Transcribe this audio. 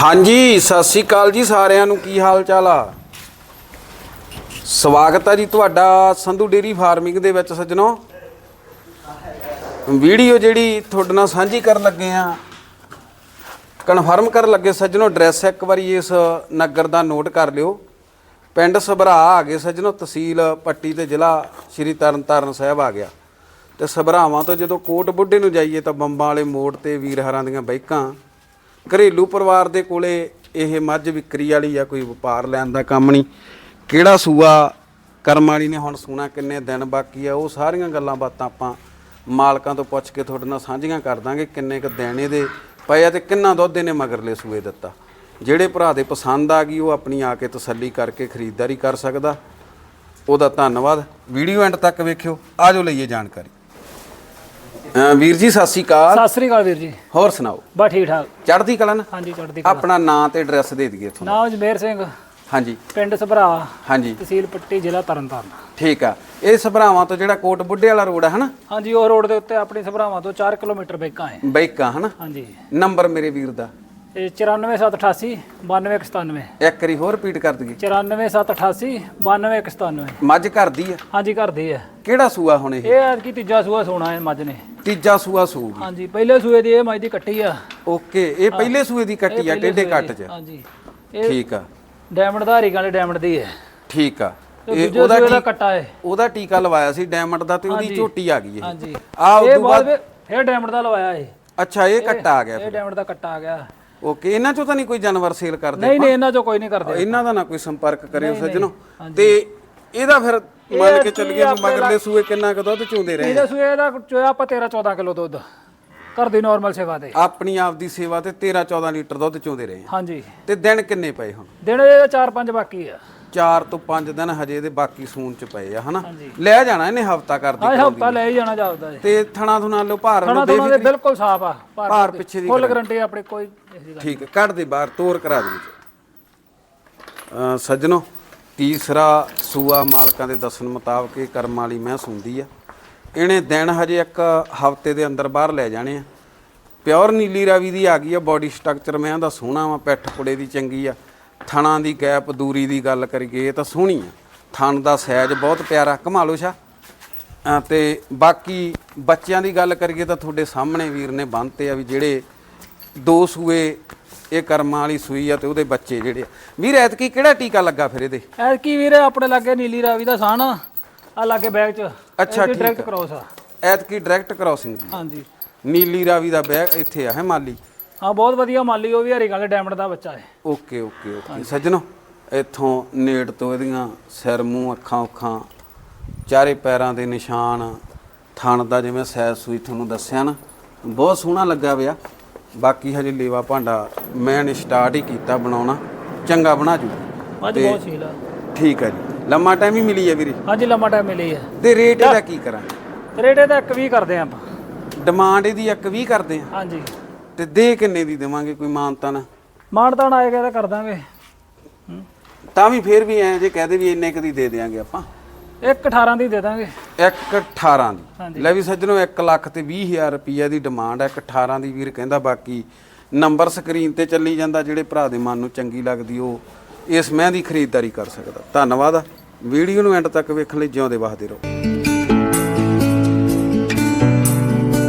ਹਾਂਜੀ, ਸਤਿ ਸ੍ਰੀ ਅਕਾਲ ਜੀ ਸਾਰਿਆਂ ਨੂੰ। ਕੀ ਹਾਲ ਚਾਲ ਆ? ਸਵਾਗਤ ਹੈ ਜੀ ਤੁਹਾਡਾ ਸੰਧੂ ਡੇਰੀ ਫਾਰਮਿੰਗ ਦੇ ਵਿੱਚ ਸੱਜਣੋ। ਵੀਡੀਓ ਜਿਹੜੀ ਤੁਹਾਡੇ ਨਾਲ ਸਾਂਝੀ ਕਰਨ ਲੱਗੇ ਆ। ਕਨਫਰਮ ਕਰਨ ਲੱਗੇ ਸੱਜਣੋ, ਐਡਰੈਸ ਇੱਕ ਵਾਰੀ ਇਸ ਨਗਰ ਦਾ ਨੋਟ ਕਰ ਲਿਓ। ਪਿੰਡ ਸਭਰਾ ਆ ਗਏ ਸੱਜਣੋ, ਤਹਿਸੀਲ ਪੱਟੀ ਤੇ ਜ਼ਿਲ੍ਹਾ ਸ਼੍ਰੀ ਤਰਨਤਾਰਨ ਸਾਹਿਬ ਆ ਗਿਆ। ਤੇ ਸਭਰਾਵਾਂ ਤੋਂ ਜਦੋਂ ਕੋਟ ਬੁੱਢੇ ਨੂੰ ਜਾਈਏ ਤਾਂ ਬੰਬਾਂ ਵਾਲੇ ਮੋੜ ਤੇ ਵੀਰ ਹਰਾਂ ਦੀਆਂ ਬਾਈਕਾਂ ਘਰੇਲੂ ਪਰਿਵਾਰ ਦੇ ਕੋਲੇ ਇਹ ਮੱਝ ਵਿਕਰੀ ਵਾਲੀ ਆ ਕੋਈ ਵਪਾਰ ਲੈਣ ਦਾ ਕੰਮ ਨਹੀਂ। ਕਿਹੜਾ ਸੂਆ, ਕਰਮ ਵਾਲੀ ਨੇ ਹੁਣ ਸੂਣਾ ਕਿੰਨੇ ਦਿਨ ਬਾਕੀ ਆ, ਉਹ ਸਾਰੀਆਂ ਗੱਲਾਂ ਬਾਤਾਂ ਆਪਾਂ ਮਾਲਕਾਂ ਤੋਂ ਪੁੱਛ ਕੇ ਤੁਹਾਡੇ ਨਾਲ ਸਾਂਝੀਆਂ ਕਰ ਦਾਂਗੇ ਕਿੰਨੇ ਕ ਦੇਣੇ ਦੇ ਪਏ ਆ ਤੇ ਕਿੰਨਾ ਦੁੱਧ ਇਹਨੇ ਮਗਰਲੇ ਸੂਏ ਦਿੱਤਾ। ਜਿਹੜੇ ਭਰਾ ਦੇ ਪਸੰਦ ਆ ਗਈ, ਉਹ ਆਪਣੀ ਆ ਕੇ ਤਸੱਲੀ ਕਰਕੇ ਖਰੀਦਦਾਰੀ ਕਰ ਸਕਦਾ। ਉਹਦਾ ਧੰਨਵਾਦ। ਵੀਡੀਓ ਐਂਡ ਤੱਕ ਵੇਖਿਓ, ਆਜੋ ਲਈਏ ਜਾਣਕਾਰੀ। ਅਹ ਵੀਰ ਜੀ ਸਤਿ ਸ਼੍ਰੀ ਅਕਾਲ। ਸਤਿ ਸ੍ਰੀ ਅਕਾਲ ਵੀਰ ਜੀ। ਹੋਰ ਸੁਣਾਓ? ਬਸ ਠੀਕ ਠਾਕ। ਚੜ੍ਹਦੀ ਕਲਾ ਨਾ? ਹਾਂਜੀ ਚੜ੍ਹਦੀ ਕਲਾ। ਆਪਣਾ ਨਾਂ ਤੇ ਐਡਰੈਸ ਦੇ ਦਈਏ ਤੁਹਾਨੂੰ ਨਾਮ ਜਮੇਰ ਸਿੰਘ। ਹਾਂਜੀ। ਪਿੰਡ ਸਭਰਾ ਹਾਂਜੀ। ਤਹਿਸੀਲ ਪੱਟੀ ਜ਼ਿਲ੍ਹਾ ਤਰਨਤਾਰਨ। ਠੀਕ ਆ। ਇਹ ਸਭਰਾਵਾਂ ਤੋਂ ਜਿਹੜਾ ਕੋਟ ਬੁੱਢੇ ਵਾਲਾ ਰੋਡ ਹੈ ਹਨਾ? ਹਾਂਜੀ ਉਹ ਰੋਡ ਦੇ ਉੱਤੇ ਆਪਣੀ ਸਭਰਾਵਾਂ ਤੋਂ 4 ਕਿਲੋਮੀਟਰ ਬੈਕਾਂ ਹੈ। ਬਾਈਕਾਂ ਹਨਾ? ਹਾਂਜੀ। ਨੰਬਰ ਮੇਰੇ ਵੀਰ ਦਾ। ਇਹ 94788 9297 ਇੱਕ ਵਾਰੀ ਹੋਰ ਰਿਪੀਟ ਕਰ ਦਈਏ। 94788 9297 ਮੱਝ ਘਰ ਦੀ ਆ? ਹਾਂਜੀ ਘਰ ਦੀ ਹੈ ਕਿਹੜਾ ਸੂਆ ਹੁਣ ਇਹ? ਇਹ ਅੱਜ ਕੀ ਤੀਜਾ ਸੂਆ ਸੋਣਾ ਹੈ ਮੱਝ ਨੇ। ਤੀਜਾ ਸੂਆ ਸੂ ਹਾਂਜੀ ਪਹਿਲੇ ਸੂਏ ਦੀ ਇਹ ਮੱਝ ਦੀ ਕੱਟੀ ਆ। ਓਕੇ ਇਹ ਪਹਿਲੇ ਸੂਏ ਦੀ ਕੱਟੀ ਆ ਪਹਿਲੇ ਟੇਡੇ ਸੂਏ ਕੱਟ ਦੀ, ਚ। ਹਾਂਜੀ। ਇਹ ਠੀਕ ਆ। ਡਾਇਮੰਡ ਧਾਰੀ ਵਾਲੇ ਡਾਇਮੰਡ ਦੀ ਹੈ। ਠੀਕ ਆ। ਤੇ ਇਹ ਦੂਜੇ ਉਹਦਾ ਸੂਏ ਦਾ ਟੀ- ਕੱਟਾ ਹੈ ਉਹਦਾ ਟੀਕਾ ਲਵਾਇਆ ਸੀ ਡਾਇਮੰਡ ਦਾ ਤੇ ਉਹਦੀ ਹਾਂਜੀ। ਝੋਟੀ ਆ ਗਈ ਇਹ। ਹਾਂਜੀ। ਆ ਇਹ ਉਦੋਂ ਬਾਅਦ ਬਾਅਦ ਵਿੱਚ ਫਿਰ ਡਾਇਮੰਡ ਦਾ ਲਵਾਇਆ ਇਹ। ਅੱਛਾ ਇਹ ਕੱਟਾ ਆ ਗਿਆ ਇਹ ਡਾਇਮੰਡ ਦਾ ਕੱਟਾ ਆ ਗਿਆ। ਓਕੇ ਇਹਨਾਂ ਚੋਂ ਤਾਂ ਨਹੀਂ ਕੋਈ ਜਾਨਵਰ ਸੇਲ ਕਰਦੇ ਨਹੀਂ ਨਹੀਂ ਇਹਨਾਂ ਚੋਂ ਕੋਈ ਨਹੀਂ ਕਰਦੇ ਇਹਨਾਂ ਦਾ ਨਾ ਕੋਈ ਸੰਪਰਕ ਕਰਿਓ ਸੱਜਣੋ। ਤੇ ਇਹਦਾ ਫਿਰ ਮੰਨ ਕੇ ਚੱਲੀਏ ਵੀ ਮਗਰਲੇ ਸੂਏ ਕਿੰਨਾ ਕੁ ਦੁੱਧ ਚੋਂਦੇ ਰਹੇ? ਇਹਦੇ ਸੂਏ ਦਾ ਚੋਇਆ ਆਪਾਂ 13 14 ਕਿਲੋ ਦੁੱਧ ਘਰ ਦੀ ਨਾਰਮਲ ਸੇਵਾ ਤੇ। ਆਪਣੀ ਆਪ ਦੀ ਸੇਵਾ ਤੇ 13 14 ਲੀਟਰ ਦੁੱਧ ਚੋਂਦੇ ਰਹੇ। ਹਾਂਜੀ। ਤੇ ਦਿਨ ਕਿੰਨੇ ਪਏ ਹੁਣ? ਦਿਨ ਇਹਦੇ 4 5 ਬਾਕੀ ਆ। 4 ਤੋਂ 5 ਦਿਨ ਹਜੇ ਇਹਦੇ ਬਾਕੀ ਸੂਨ ਚ ਪਏ ਆ ਹਨਾ। ਲੈ ਜਾਣਾ ਇਹਨੇ ਹਫਤਾ ਕਰਦੀ ਆਹ ਹਫਤਾ ਲੈ ਹੀ ਜਾਣਾ ਜਾਪਦਾ ਹੈ ਤੇ ਥਣਾ ਥੁਣਾ ਲੋ ਭਾਰ ਨੂੰ ਦੇ ਬਿਲਕੁਲ ਸਾਫ਼ ਆ ਭਾਰ ਪਿੱਛੇ ਦੀ ਫੁੱਲ ਗਰੰਟੀ ਆਪਣੇ ਕੋਈ ਠੀਕ ਹੈ ਕੱਢ ਦੇ ਬਾਹਰ ਤੋਰ ਕਰਾ ਦੇ ਅ ਸੱਜਣੋ ਤੀਸਰਾ ਸੂਆ ਮਾਲਕਾਂ ਦੇ ਦੱਸਣ ਮੁਤਾਬਕ ਇਹ ਕਰਮ ਵਾਲੀ ਮੈਂ ਸੁਣਦੀ ਆ। ਇਹਨੇ ਦਿਨ ਹਜੇ ਇੱਕ ਹਫ਼ਤੇ ਦੇ ਅੰਦਰ ਬਾਹਰ ਲੈ ਜਾਣੇ ਆ। ਪਿਓਰ ਨੀਲੀ ਰਾਵੀ ਦੀ ਆ ਗਈ ਆ ਬਾਡੀ ਸਟਰਕਚਰ ਮੈਂ ਦਾ ਸੋਹਣਾ ਵਾ ਪਿੱਠ ਪੁੜੇ ਦੀ ਚੰਗੀ ਆ। ਥਣਾ ਦੀ ਗੈਪ ਦੂਰੀ ਦੀ ਗੱਲ ਕਰੀਏ ਤਾਂ ਸੋਹਣੀ ਆ। ਥਣ ਦਾ ਸਾਈਜ਼ ਬਹੁਤ ਪਿਆਰਾ ਕਮਾ ਲਓ ਸ਼ਾ ਤੇ ਬਾਕੀ ਬੱਚਿਆਂ ਦੀ ਗੱਲ ਕਰੀਏ ਤਾਂ ਤੁਹਾਡੇ ਸਾਹਮਣੇ ਵੀਰ ਨੇ ਬੰਨਤੇ ਆ ਵੀ ਜਿਹੜੇ ਦੋ ਸੂਏ ਇਹ ਕਰਮਾਂ ਵਾਲੀ ਸੂਈ ਆ ਤੇ ਉਹਦੇ ਬੱਚੇ ਜਿਹੜੇ ਆ। ਵੀਰ ਐਤਕੀ ਕਿਹੜਾ ਟੀਕਾ ਲੱਗਾ ਫਿਰ ਇਹਦੇ? ਐ ਕੀ ਵੀਰੇ ਆਪਣੇ ਲਾਗੇ ਨੀਲੀ ਰਾਵੀ ਦਾ ਸਾਨ ਆ ਲਾਗੇ ਬੈਗ ਚ। ਅੱਛਾ, ਠੀਕ ਡਾਇਰੈਕਟ। ਕ੍ਰੋਸ ਆ। ਐਤਕੀ ਡਾਇਰੈਕਟ ਕ੍ਰਾਸਿੰਗ ਦੀ। ਹਾਂਜੀ। ਨੀਲੀ ਰਾਵੀ ਦਾ ਬੈਗ ਇੱਥੇ ਆ ਹੈ ਮਾਲੀ। ਹਾਂ ਬਹੁਤ ਵਧੀਆ ਮਾਲੀ ਉਹ ਵੀ ਹਰੀ ਵਾਲੇ ਡਾਇਮੰਡ ਦਾ ਬੱਚਾ ਹੈ। Okay okay okay. ਸੱਜਣੋ ਇੱਥੋਂ ਨੇੜ ਤੋਂ ਇਹਦੀਆਂ ਸਿਰ ਮੂੰਹ ਅੱਖਾਂ ਉੱਖਾਂ ਚਾਰੇ ਪੈਰਾਂ ਦੇ ਨਿਸ਼ਾਨ ਥਣ ਦਾ ਜਿਵੇਂ ਸੈਰ ਸੂਈ ਤੁਹਾਨੂੰ ਦੱਸਿਆ ਨਾ ਬਹੁਤ ਸੋਹਣਾ ਲੱਗਾ ਪਿਆ। ਬਾਕੀ ਹਜੇ ਲੇਵਾ ਭਾਂਡਾ ਮੈਂ ਨੇ ਸਟਾਰਟ ਹੀ ਕੀਤਾ ਬਣਾਉਣਾ ਚੰਗਾ ਬਣਾ ਜੂ। ਅੱਜ ਬਹੁਤ ਸੀਲ ਆ। ਠੀਕ ਹੈ ਜੀ। ਲੰਮਾ ਟਾਈਮ ਹੀ ਮਿਲੀ ਹੈ ਵੀਰੇ? ਹਾਂਜੀ ਲੰਮਾ ਟਾਈਮ ਮਿਲੀ ਹੈ ਤੇ ਰੇਟ ਇਹਦਾ ਕੀ ਕਰਾਂ ਰੇਟ ਇਹਦਾ ਇੱਕ ਵੀ ਕਰਦੇ ਆ ਆਪਾਂ। ਡਿਮਾਂਡ ਇਹਦੀ ਇੱਕ 20 ਕਰਦੇ ਆ? ਹਾਂਜੀ। ਤੇ ਦੇ ਕਿੰਨੇ ਦੀ ਦੇਵਾਂਗੇ ਕੋਈ ਮਾਨਤਾ ਨਾ? ਮਾਨਤਾਨ ਆਏਗਾ ਤਾਂ ਕਰ ਦਾਂਗੇ। ਤਾਂ ਵੀ ਫੇਰ ਵੀ ਐ ਜੇ ਕਹਦੇ ਵੀ ਇੰਨੇ ਕੁ ਦੀ ਦੇਾਂਗੇ ਆਪਾਂ। ਇੱਕ 18 ਦੀ ਦੇ ਦਾਂਗੇ। ਇੱਕ 18 ਦੀ। ਲੈ ਵੀ ਸੱਜਣੋ 1 ਲੱਖ ਤੇ 20000 ਰੁਪਈਆ ਦੀ ਡਿਮਾਂਡ ਹੈ ਇੱਕ 18 ਦੀ ਵੀਰ ਕਹਿੰਦਾ ਬਾਕੀ ਨੰਬਰ ਸਕਰੀਨ ਤੇ ਚੱਲੀ ਜਾਂਦਾ ਜਿਹੜੇ ਭਰਾ ਦੇ ਮਨ ਨੂੰ ਚੰਗੀ ਲੱਗਦੀ ਉਹ ਇਸ ਮਹਿੰ ਦੀ ਖਰੀਦਦਾਰੀ ਕਰ ਸਕਦਾ। ਧੰਨਵਾਦ ਵੀਡੀਓ ਨੂੰ ਐਂਡ ਤੱਕ ਵੇਖਣ ਲਈ ਜਿਉਂਦੇ ਵਸਦੇ ਰਹੋ।